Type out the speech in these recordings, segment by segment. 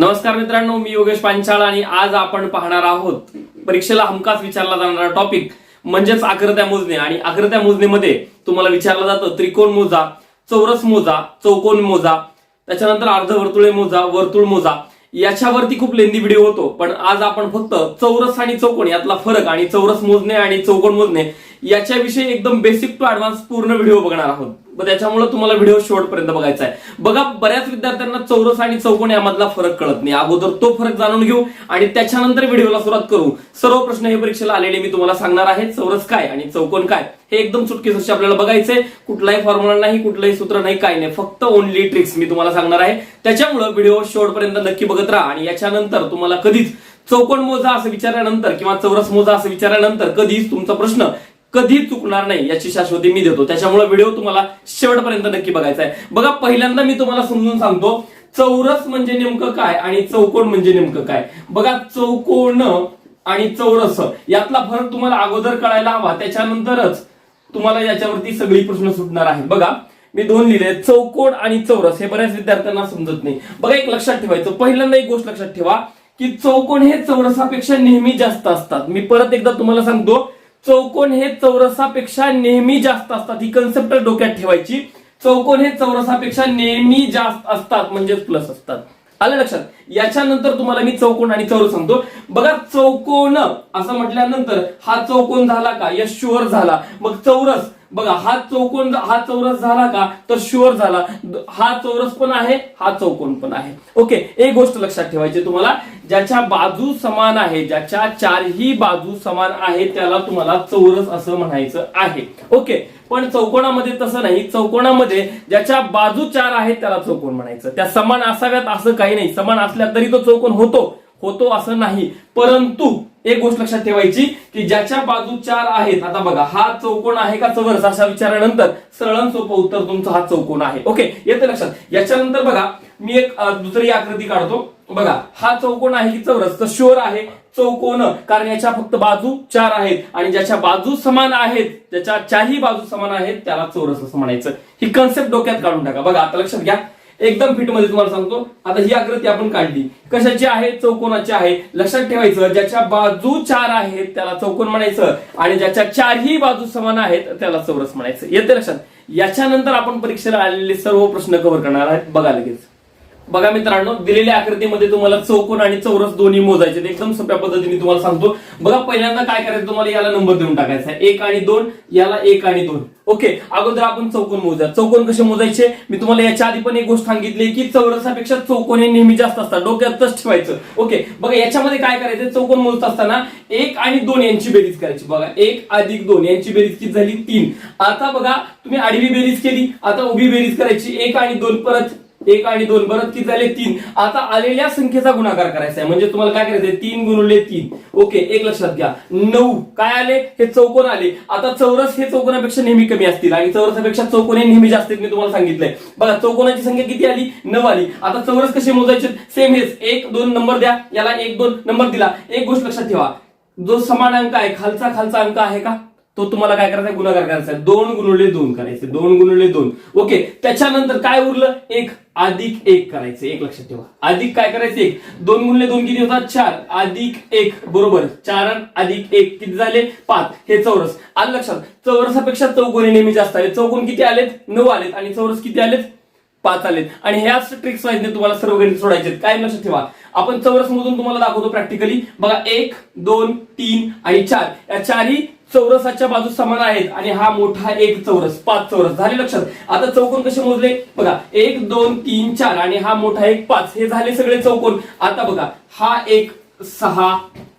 नमस्कार मित्रांनो मी योगेश पांचाळ आणि आज आपण पाहणार आहोत परीक्षेला हमखास विचारला जाणारा टॉपिक म्हणजेच आकृत्या मोजणे. आणि आकृत्या मोजणीमध्ये तुम्हाला विचारलं जातं त्रिकोण मोजा चौरस मोजा चौकोन मोजा त्याच्यानंतर अर्धवर्तुळे मोजा वर्तुळ मोजा. याच्यावरती खूप लेंदी व्हिडिओ होतो पण आज आपण फक्त चौरस आणि चौकोन यातला फरक आणि चौरस मोजणे आणि चौकोन मोजणे याच्याविषयी एकदम बेसिक टू ऍडव्हान्स पूर्ण व्हिडिओ बघणार आहोत. मग त्याच्यामुळे तुम्हाला व्हिडिओ शेवटपर्यंत बघायचा आहे. बघा बऱ्याच विद्यार्थ्यांना चौरस आणि चौकोन यामधला फरक कळत नाही. अगोदर तो फरक जाणून घेऊ आणि त्याच्यानंतर व्हिडिओला सुरुवात करू. सर्व प्रश्न हे परीक्षेला आलेले मी तुम्हाला सांगणार आहे. चौरस काय आणि चौकोन काय? हे एकदम चुटकीसरशी आपल्याला बघायचंय कुठलाही फॉर्म्युला नाही कुठलंही सूत्र नाही काय नाही. फक्त ओनली ट्रिक्स मी तुम्हाला सांगणार आहे. त्याच्यामुळे व्हिडिओ शेवटपर्यंत नक्की बघत राहा आणि याच्यानंतर तुम्हाला कधीच चौकोन मोजा असं विचारल्यानंतर किंवा चौरस मोजा असं विचारल्यानंतर कधीच तुमचा प्रश्न कधी चुकणार नाही याची शाश्वती मी देतो. त्याच्यामुळे व्हिडिओ तुम्हाला शेवटपर्यंत नक्की बघायचा आहे. बघा पहिल्यांदा मी तुम्हाला समजून सांगतो चौरस म्हणजे नेमकं काय आणि चौकोन म्हणजे नेमकं काय? बघा चौकोन आणि चौरस यातला फरक तुम्हाला अगोदर कळायला हवा. त्याच्यानंतरच तुम्हाला याच्यावरती सगळी प्रश्न सुटणार आहे बघा मी दोन लिहिले. चौकोन आणि चौरस हे बऱ्याच विद्यार्थ्यांना समजत नाही. बघा एक लक्षात ठेवायचं. पहिल्यांदा एक गोष्ट लक्षात ठेवा की चौकोन हे चौरसापेक्षा नेहमी जास्त असतात. मी परत एकदा तुम्हाला सांगतो चौकोन हे चौरसापेक्षा नेहमी जास्त असतात. ही कन्सेप्ट डोक्यात ठेवायची. चौकोन हे चौरसापेक्षा नेहमी जास्त असतात म्हणजेच प्लस असतात. आलं लक्षात? याच्यानंतर तुम्हाला मी चौकोन आणि चौरस सांगतो. बघा चौकोन असं म्हटल्यानंतर हा चौकोन झाला का? या शुअर झाला. मग चौरस बघा हा चौकोन हा चौरस झाला का? तर शुअर झाला. हा चौरस पण आहे हा चौकोन पण आहे. ओके एक गोष्ट लक्षात ठेवायची तुम्हाला. ज्याच्या बाजू समान आहे ज्याच्या चारही बाजू समान आहे त्याला तुम्हाला चौरस असं म्हणायचं आहे. ओके पण चौकोनामध्ये तसं नाही. चौकोनामध्ये ज्याच्या बाजू चार आहेत त्याला चौकोन म्हणायचं. त्या समान असाव्यात असं काही नाही. समान असल्या तरी तो चौकोन होतो. होतो असं नाही. परंतु एक गोष्ट लक्षात ठेवायची की ज्याच्या बाजू चार आहेत आता बघा हा चौकोन आहे का चौरस? अशा विचारानंतर सरळ सोपं उत्तर तुमचा हा चौकोन आहे. ओके येतं लक्षात. याच्यानंतर बघा मी एक दुसरी आकृती काढतो. बघा हा चौकोन आहे की चौरस? तर शुअर आहे. चौकोन कारण याच्या फक्त बाजू चार आहेत. आणि ज्याच्या बाजू समान आहेत ज्याच्या चारही बाजू समान आहेत त्याला चौरस असं म्हणायचं. ही कन्सेप्ट डोक्यात काढून टाका. बघा आता लक्षात घ्या. एकदम फिटमध्ये तुम्हाला सांगतो. आता ही आकृती आपण काढली. कशाची आहे? चौकोनाची आहे. लक्षात ठेवायचं ज्याच्या बाजू चार आहेत त्याला चौकोन म्हणायचं. आणि ज्याच्या चारही बाजू समान आहेत त्याला चौरस म्हणायचं. येते लक्षात. याच्यानंतर आपण परीक्षेला आलेले सर्व प्रश्न कव्हर करणार आहेत. बघा लगेच. बघा मित्रांनो दिलेल्या आकृतीमध्ये तुम्हाला चौकोन आणि चौरस दोन्ही मोजायचे एकदम सोप्या पद्धतीने तुम्हाला सांगतो. बघा पहिल्यांदा काय करायचं तुम्हाला? याला नंबर देऊन टाकायचा एक आणि दोन याला एक आणि दोन. ओके अगोदर आपण चौकोन मोजा. चौकोन कसे मोजायचे? मी तुम्हाला याच्या आधी पण एक गोष्ट सांगितली की चौरसापेक्षा चौकोन हे नेहमी जास्त असतात. डोक्यातच ठेवायचं. ओके बघा याच्यामध्ये काय करायचं? चौकोन मोजत असताना एक आणि दोन यांची बेरीज करायची. बघा एक अधिक दोन यांची बेरीज किती झाली? तीन. आता बघा तुम्ही आडवी बेरीज केली. आता उभी बेरीज करायची. एक आणि दोन परत एक आणि दोन परत किती झाले? तीन. आता आलेल्या संख्येचा गुणाकार करायचा आहे म्हणजे तुम्हाला काय करायचंय? तीन गुणले तीन. ओके एक लक्षात घ्या. नऊ. काय आले? हे चौकोन आले. आता चौरस हे चौकोनापेक्षा नेहमी कमी असतील. आणि चौरसापेक्षा चौकोन हे नेहमी जास्त मी तुम्हाला सांगितलंय. बघा चौकोनाची संख्या किती आली? नऊ आली. आता चौरस कसे मोजायचे? सेम हेच. एक दोन नंबर द्या. याला एक दोन नंबर दिला. एक गोष्ट लक्षात ठेवा. जो समान अंक आहे खालचा खालचा अंक आहे का? तो तुम्हाला काय करायचा? गुणाकार करायचा. आहे. दोन गुणुले दोन करायचे. दोन गुणुले दोन. ओके त्याच्यानंतर काय उरलं? एक अधिक एक करायचं. एक लक्षात ठेवा. अधिक काय करायचं? एक. दोन गुणले दोन किती होतात? चार. अधिक एक. बरोबर. चार अधिक एक किती झाले? पाच. हे चौरस. आलं लक्षात चौरसापेक्षा चौकोनी नेहमी जास्त आले चौकोन किती आलेत? नऊ आलेत. आणि चौरस किती आलेत? पाच आलेत. आणि ह्याच ट्रिक्स माहिती तुम्हाला सर्व गणित सोडायचे काय लक्षात ठेवा? आपण चौरस मधून तुम्हाला दाखवतो प्रॅक्टिकली बघा एक दोन तीन आणि चार. या चारही चौरसाच्या बाजू समान आहेत आणि हा मोठा एक चौरस पाच चौरस. झाले लक्षात? आता चौकोन कसे मोजले? बघा एक दोन तीन चार आणि हा मोठा एक पाच. हे झाले सगळे चौकोन. आता बघा हा एक सहा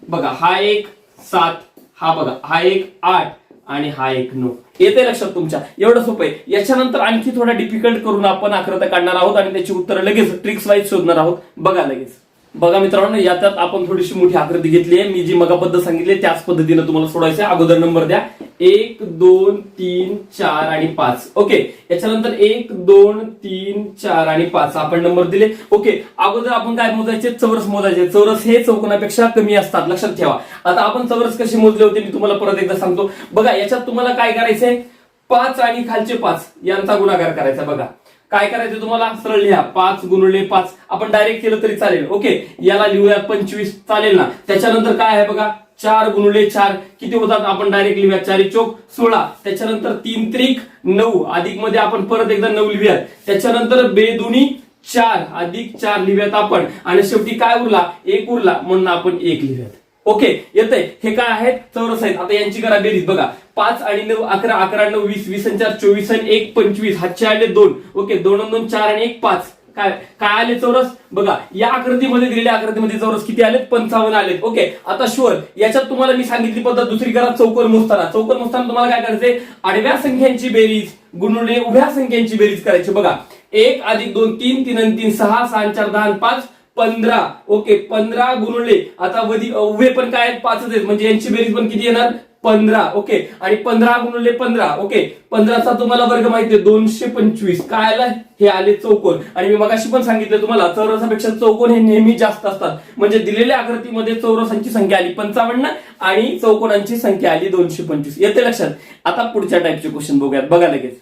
बघा हा एक सात हा बघा हा एक आठ आणि हा एक नऊ. येते लक्षात तुमच्या? एवढं सोपं आहे. याच्यानंतर आणखी थोडा डिफिकल्ट करून आपण आकृत्या काढणार आहोत आणि त्याची उत्तरं लगेच ट्रिक्स वाईज शोधणार आहोत. बघा लगेच. बघा मित्रांनो याच्यात आपण थोडीशी मोठी आकृती घेतली आहे. मी जी मगा पद्धत सांगितली त्याच पद्धतीने तुम्हाला सोडायचं अगोदर नंबर द्या. एक दोन तीन चार आणि पाच. ओके? याच्यानंतर एक दोन तीन चार आणि पाच. आपण नंबर दिले. ओके? अगोदर आपण काय मोजायचे? चौरस मोजायचे. चौरस हे चौकोनापेक्षा कमी असतात. लक्षात ठेवा. आता आपण चौरस कसे मोजले होते मी तुम्हाला परत एकदा सांगतो. बघा याच्यात तुम्हाला काय करायचंय? पाच आणि खालचे पाच. यांचा गुणाकार करायचा बघा. काय करायचं तुम्हाला? सरळ लिहा. पाच गुणले पाच. आपण डायरेक्ट केलं तरी चालेल. ओके याला लिहूया पंचवीस. चालेल ना? त्याच्यानंतर काय आहे बघा? चार गुणले चार. किती होतात? आपण डायरेक्ट लिहूया चारी चोक सोळा. त्याच्यानंतर तीन त्रिक नऊ. अधिकमध्ये आपण परत एकदा नऊ लिहूयात. त्याच्यानंतर बेदुनी चार. अधिक चार लिहूयात आपण. आणि शेवटी काय उरला? एक उरला. म्हणून आपण एक लिहूयात. ओके येतंय. हे काय आहेत? चौरस आहेत. आता यांची करा बेरीज बघा पाच आणि नऊ अकरा अकरा नऊ वीस वीस आणि चार चोवीस आणि एक पंचवीस. हातचे आले दोन. ओके दोन दोन चार आणि एक पाच. काय काय आले चौरस? बघा या आकृतीमध्ये दिलेल्या आकृतीमध्ये चौरस किती आलेत? पंचावन्न आलेत. ओके आता शुअर याच्यात तुम्हाला मी सांगितली पद्धत दुसरी करा चौकोन मोजताना. चौकोन मोजताना तुम्हाला काय करायचंय? आडव्या संख्यांची बेरीज गुणुले उभ्या संख्यांची बेरीज करायची. बघा एक अधिक दोन तीन तीन आणि तीन सहा सहा चार दहा पाच. पंधरा. ओके पंधरा गुणले. आता वधी उभे पण काय आहेत? पाचच आहेत. म्हणजे यांची बेरीज पण किती येणार? पंधरा. ओके आणि पंधरा गुणले पंधरा. ओके पंधराचा तुम्हाला वर्ग माहिती आहे. दोनशे पंचवीस. काय आलं हे आले चौकोन. आणि मी मगाशी पण सांगितलं तुम्हाला चौरसापेक्षा चौकोन हे नेहमी जास्त असतात. म्हणजे दिलेल्या आकृतीमध्ये चौरसांची संख्या आली पंचावन्न आणि चौकोनांची संख्या आली दोनशे पंचवीस. येते लक्षात? आता पुढच्या टाईपचे क्वेश्चन बघूयात. बघा लगेच.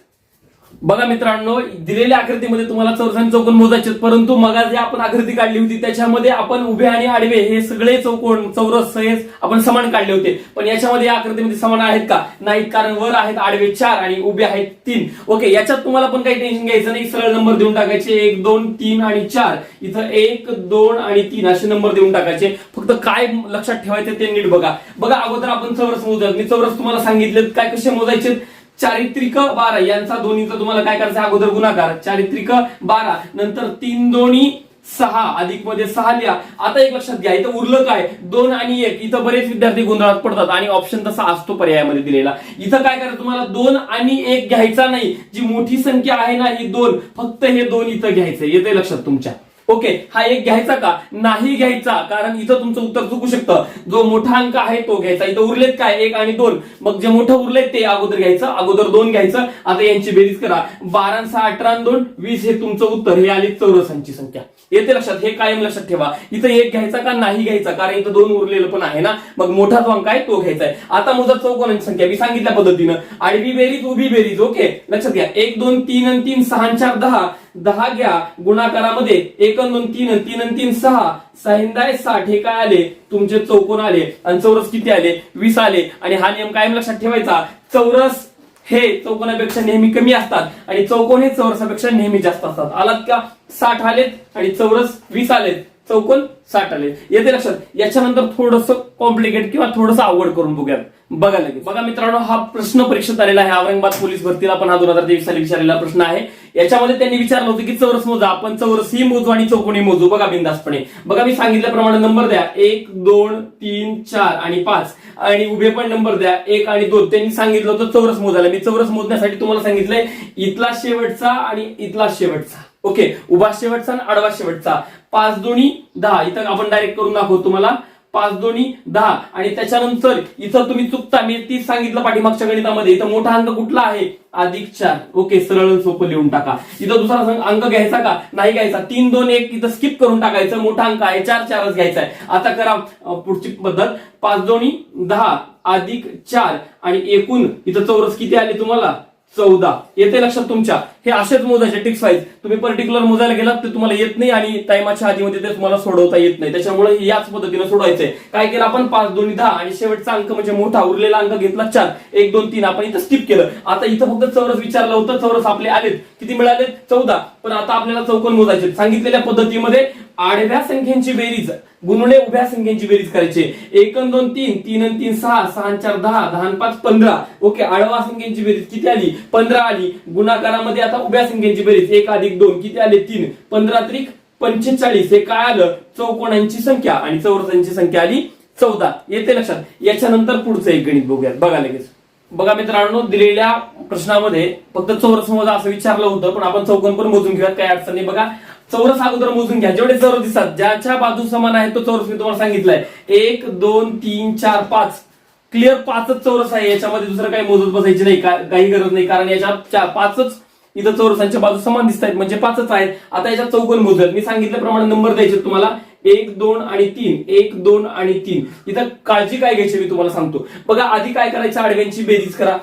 बघा मित्रांनो दिलेल्या आकृतीमध्ये तुम्हाला चौरसाने चौकोन मोजायचे परंतु मगा जे आपण आकृती काढली होती त्याच्यामध्ये आपण उभे आणि आडवे हे सगळे चौकोन चौरस हे आपण समान काढले होते. पण याच्यामध्ये या आकृतीमध्ये समान आहेत का? नाहीत कारण वर आहेत आडवे चार आणि उभे आहेत तीन. ओके याच्यात तुम्हाला पण काही टेन्शन घ्यायचं नाही सरळ नंबर देऊन टाकायचे. एक दोन तीन आणि चार. इथं एक दोन आणि तीन असे नंबर देऊन टाकायचे. फक्त काय लक्षात ठेवायचं ते नीट बघा. बघा अगोदर आपण चौरस मोजत मी चौरस तुम्हाला सांगितले काय कसे मोजायचे चारित्रिक बारा. यांचा दोन्हीचा तुम्हाला काय करायचं? अगोदर गुणाकार. चारित्रिक बारा. नंतर तीन दोन्ही सहा. अधिकमध्ये सहा लिहा. आता एक लक्षात घ्या. इथं उरलं काय? दोन आणि एक. इथं बरेच विद्यार्थी गोंधळात पडतात आणि ऑप्शन तसा असतो पर्यायामध्ये दिलेला. इथं काय करायचं? तुम्हाला दोन आणि एक घ्यायचा नाही. जी मोठी संख्या आहे ना ही दोन. फक्त हे दोन इथं घ्यायचं येते लक्षात तुमच्या. ओके हा एक घ्यायचा का? नाही घ्यायचा कारण इथं तुमचं उत्तर चुकू शकतं. जो मोठा अंक आहे तो घ्यायचा. इथं उरलेत काय? एक आणि दोन. मग जे मोठं उरलेत ते अगोदर घ्यायचं अगोदर दोन घ्यायचं. आता यांची बेरीज करा. बारा सहा अठरा दोन. वीस हे तुमचं उत्तर. हे आली चौरसांची संख्या. येते लक्षात हे कायम लक्षात ठेवा. इथं एक घ्यायचा का नाही घ्यायचा? कारण इथं दोन उरलेलं पण आहे ना? मग मोठा जो अंक आहे तो घ्यायचा आहे. आता मोजा चौकोनांची संख्या मी सांगितल्या पद्धतीनं. आडवी बेरीज उभी बेरीज ओके? लक्षात घ्या. एक दोन तीन आणि तीन सहा चार दहा. दहा घ्या. गुणाकारामध्ये एक दोन तीन तीन तीन सहा. सहिंदाय साठ हे काय आले? तुमचे चौकोन आले. आणि चौरस किती आले? वीस आले. आणि हा नियम कायम लक्षात ठेवायचा. चौरस हे चौकोनापेक्षा नेहमी कमी असतात आणि चौकोन हे चौरसापेक्षा नेहमी जास्त असतात. आलात का? साठ आलेत आणि चौरस वीस आलेत. चौकोन साठ आले येते लक्षात. याच्यानंतर थोडस कॉम्प्लिकेट किंवा थोडस आवड करून बघूयात. बघा लगेच. बघा मित्रांनो हा प्रश्न परीक्षेत आलेला आहे. औरंगाबाद पोलीस भरतीला पण हा दोन हजार तेवीस साली विचारलेला प्रश्न आहे. याच्यामध्ये त्यांनी विचारलं होतं की चौरस मोजा आपण चौरस ही मोजू आणि चौकोनी मोजू. बघा बिंदासपणे बघा मी सांगितल्याप्रमाणे नंबर द्या. एक दोन तीन चार आणि पाच. आणि उभे पण नंबर द्या. एक आणि दोन. त्यांनी सांगितलं होतं चौरस मोजायला. मी चौरस मोजण्यासाठी तुम्हाला सांगितलंय इथला शेवटचा आणि इथला शेवटचा. ओके? उभा शेवटचा आणि आडवा शेवटचा. पाच दोन्ही दहा. इथं आपण डायरेक्ट करून दाखवू तुम्हाला. पाच दोन्ही दहा. आणि त्याच्यानंतर इथं तुम्ही चुकता. मी तीच सांगितलं पाठीमागच्या गणितामध्ये. इथं मोठा अंक कुठला आहे? अधिक चार. ओके सरळ सोपं लिहून टाका. इथं दुसरा अंक घ्यायचा का? नाही घ्यायचा. तीन दोन एक इथं स्किप करून टाकायचं. मोठा अंक आहे. चार चारच घ्यायचा आहे. आता करा पुढची पद्धत. पाच दोन्ही दहा. अधिक चार. आणि एकूण इथं चौरस किती आले तुम्हाला? चौदा. येते लक्षात तुमच्या. हे असेच मोजायचे टिक्स वाईज तुम्ही पर्टिक्युलर मोजायला गेलात ते तुम्हाला येत नाही आणि टाइमाच्या आधीमध्ये ते तुम्हाला सोडवता येत नाही. त्याच्यामुळे याच पद्धतीने सोडवायचंय. काय केलं आपण? पाच दोन्ही दहा आणि शेवटचा अंक म्हणजे मोठा उरलेला अंक घेतला चार. एक दोन तीन. आपण इथं स्किप केलं. आता इथं फक्त चौरस विचारलं होतं. चौरस आपले आलेत. किती मिळाले चौदा. पण आता आपल्याला चौकोन मोजायचे सांगितलेल्या पद्धतीमध्ये आडव्या संख्यांची बेरीज गुणुले उभ्या संख्यांची बेरीज करायची. एक दोन तीन तीन अन तीन सहा सहा चार दहा दहा पाच पंधरा. ओके आडवा संख्यांची बेरीज किती आली? पंधरा आली. गुणाकारामध्ये आता उभ्या संख्यांची बेरीज. एक अधिक दोन किती आले? तीन. पंधरा त्रिक पंचेचाळीस. हे काय आलं? चौकोनांची संख्या आणि चौरसांची संख्या आली चौदा. येते लक्षात. याच्यानंतर पुढचं एक गणित बघूयात. बघा लगेच. बघा मित्रांनो दिलेल्या प्रश्नामध्ये फक्त चौरस मोजा असं विचारलं होतं पण आपण चौकोन पण मोजून घेऊयात काही अडचण नाही. बघा. चौरस अगोदर मोजून घ्या. जेवढे चौरस दिसतात ज्याच्या बाजू समान आहे तो चौरस मी तुम्हाला सांगितलाय. एक दोन तीन चार पाच. क्लिअर पाचच चौरस आहे याच्यामध्ये दुसरं काही मोजत बसायची नाही काही गरज नाही. कारण याच्या चार पाचच इथं चौरसांच्या बाजू समान दिसत आहेत म्हणजे पाचच आहेत. आता याच्यात चौकोन मोजत मी सांगितल्याप्रमाणे नंबर द्यायचे तुम्हाला. एक दोन आणि तीन. एक दोन आणि तीन. इथं काळजी काय घ्यायची मी तुम्हाला सांगतो. बघा आधी काय करायचं? आडव्यांची बेरीज करा.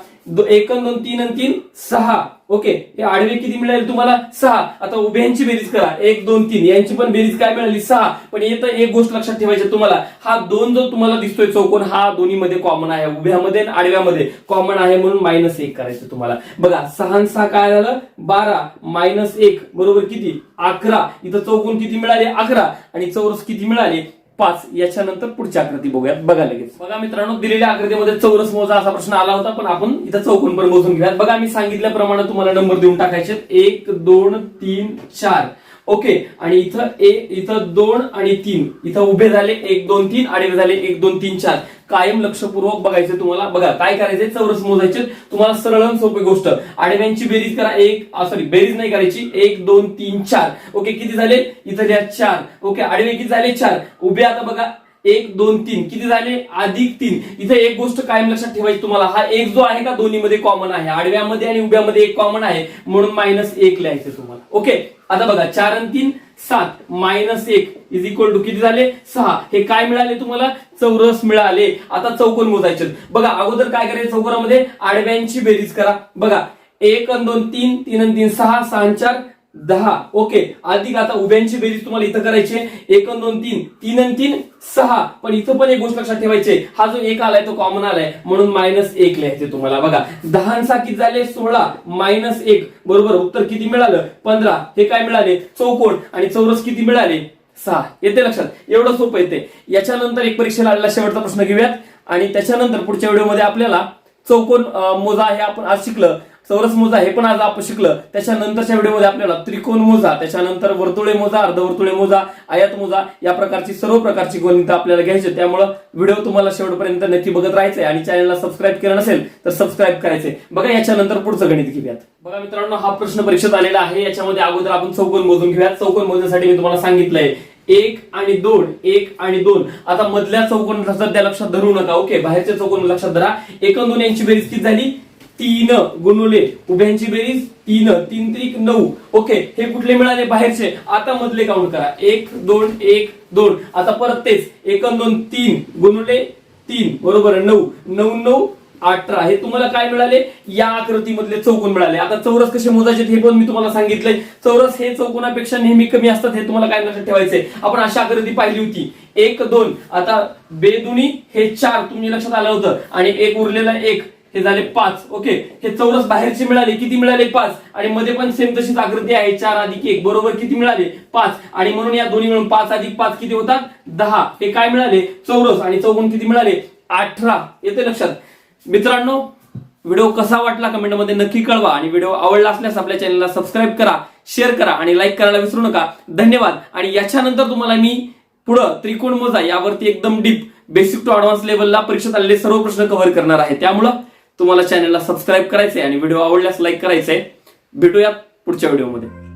एक दोन तीन आणि तीन सहा. ओके हे आडवे किती मिळाले तुम्हाला? सहा. आता उभ्यांची बेरीज करा. एक दोन तीन. यांची पण बेरीज काय मिळाली? सहा. पण इथं एक गोष्ट लक्षात ठेवायची तुम्हाला. हा दोन जो तुम्हाला दिसतोय चौकोन हा दोन्हीमध्ये कॉमन आहे. उभ्यामध्ये आणि आडव्यामध्ये. कॉमन आहे म्हणून मायनस एक करायचं तुम्हाला. बघा सहा आणि सहा काय झालं? बारा. मायनस एक. बरोबर किती? अकरा. इथं चौकोन किती मिळाले? अकरा. आणि चौरस किती मिळाले? पाच याच्यानंतर पुढची आकृती बघूयात. बघा लगेच. बघा मित्रांनो दिलेल्या आकृतीमध्ये चौरस मोजा असा प्रश्न आला होता पण आपण इथं चौकोन पण मोजून घेऊयात. बघा मी सांगितल्याप्रमाणे तुम्हाला नंबर देऊन टाकायचे एक दोन तीन चार. ओके आणि इथं ए इथं दोन आणि तीन. इथं उभे झाले एक दोन तीन आडवे झाले एक दोन तीन चार. कायम लक्षपूर्वक बघायचे तुम्हाला. बघा काय करायचे चौरस मोजायचे. तुम्हाला सरळ आणि सोपी गोष्ट. आडव्यांची बेरीज करा एक सॉरी बेरीज नाही करायची. एक दोन तीन चार. ओके किती झाले? इथं द्या चार. ओके आडवे किती झाले? चार. उभे आता बघा. एक दोन तीन. किती झाले? अधिक तीन. इथे एक गोष्ट कायम लक्षात ठेवायची तुम्हाला. हा एक जो आहे का दोन्हीमध्ये कॉमन आहे. आडव्यामध्ये आणि उभ्यामध्ये एक कॉमन आहे. म्हणून मायनस एक लिहायचे तुम्हाला. ओके आता बघा चार आणि तीन सात. मायनस एक इज इक्वल टू किती झाले? सहा. हे काय मिळाले तुम्हाला? चौरस मिळाले. आता चौकोन मोजायचे बघा अगोदर काय करायचं चौकोनामध्ये? आडव्यांची बेरीज करा. बघा एक आणि दोन तीन. तीन आणि तीन सहा. सहा चार. दहा. ओके अधिक आता उभ्यांची बेरीज तुम्हाला इथं करायची आहे. एक दोन तीन. तीन आणि तीन सहा. पण इथं पण एक गोष्ट लक्षात ठेवायची हा जो एक आलाय तो कॉमन आलाय. म्हणून मायनस एक लिहायचे तुम्हाला. बघा. दहा सहा किती झाले? सोळा. मायनस एक. बरोबर? उत्तर किती मिळालं? पंधरा. हे काय मिळाले? चौकोन. आणि चौरस किती मिळाले? सहा. येते लक्षात? एवढं सोपं येते. याच्यानंतर एक परीक्षेला आलेला शेवटचा प्रश्न घेऊयात. आणि त्याच्यानंतर पुढच्या व्हिडिओमध्ये आपल्याला चौकोन मोजा हे आपण आज शिकलं. चौरस मोजा हे पण आज आपण शिकलं. त्याच्यानंतरच्या व्हिडिओमध्ये आपल्याला त्रिकोण मोजा त्याच्यानंतर वर्तुळे मोजा अर्धवर्तुळे मोजा आयात मोजा या प्रकारची सर्व प्रकारची गणित आपल्याला घ्यायचे. त्यामुळं व्हिडिओ तुम्हाला शेवटपर्यंत नक्की बघत राहायचंय आणि चॅनलला सबस्क्राईब केलं नसेल तर सबस्क्राईब करायचे बघा याच्यानंतर पुढचं गणित घेऊयात. बघा मित्रांनो हा प्रश्न परीक्षेत आलेला आहे. याच्यामध्ये अगोदर आपण चौकोन मोजून घेऊयात. चौकोन मोजण्यासाठी मी तुम्हाला सांगितलंय एक आणि दोन एक आणि दोन. आता मधल्या चौकोन सध्या लक्षात धरू नका ओके? बाहेरच्या चौकोन लक्षात धरा. एक दोन यांची बेरीज किती झाली? तीन गुणुले. उभ्यांची बेरीज तीन तीन त्रिक नऊ. ओके हे कुठले मिळाले? बाहेरचे. आता मधले काउंट करा. एक दोन एक दोन. आता परत तेच. एक दोन तीन. गुणुले तीन. बरोबर नऊ. नऊ नऊ अठरा. हे तुम्हाला काय मिळाले? या आकृतीमधले चौकोन मिळाले. आता चौरस कसे मोजायचे हे पण मी तुम्हाला सांगितलंय. चौरस हे चौकोनापेक्षा नेहमी कमी असतात हे तुम्हाला काय लक्षात ठेवायचंय? आपण अशा आकृती पाहिली होती. एक दोन. आता बेदुनी हे चार. तुम्ही लक्षात आलं होतं. आणि एक उरलेला एक. हे झाले पाच. ओके. हे चौरस बाहेरचे मिळाले. किती मिळाले? पाच. आणि मध्ये पण सेम तशीच आकृती आहे. चार अधिक एक. बरोबर किती मिळाले? पाच. आणि म्हणून या दोन्ही मिळून पाच अधिक पाच किती होतात? दहा. हे काय मिळाले? चौरस. आणि चौगुण किती मिळाले? अठरा. येते लक्षात. मित्रांनो व्हिडिओ कसा वाटला कमेंटमध्ये नक्की कळवा. आणि व्हिडिओ आवडला असल्यास आपल्या चॅनलला सबस्क्राईब करा शेअर करा आणि लाईक करायला विसरू नका. धन्यवाद. आणि याच्यानंतर तुम्हाला मी पुढं त्रिकोण मोजा यावरती एकदम डीप बेसिक टू ऍडव्हान्स लेवलला परीक्षेत आलेले सर्व प्रश्न कव्हर करणार आहे. त्यामुळं तुम्हाला चॅनलला सबस्क्राईब करायचंय आणि व्हिडिओ आवडल्यास लाईक करायचंय. भेटूया पुढच्या व्हिडिओमध्ये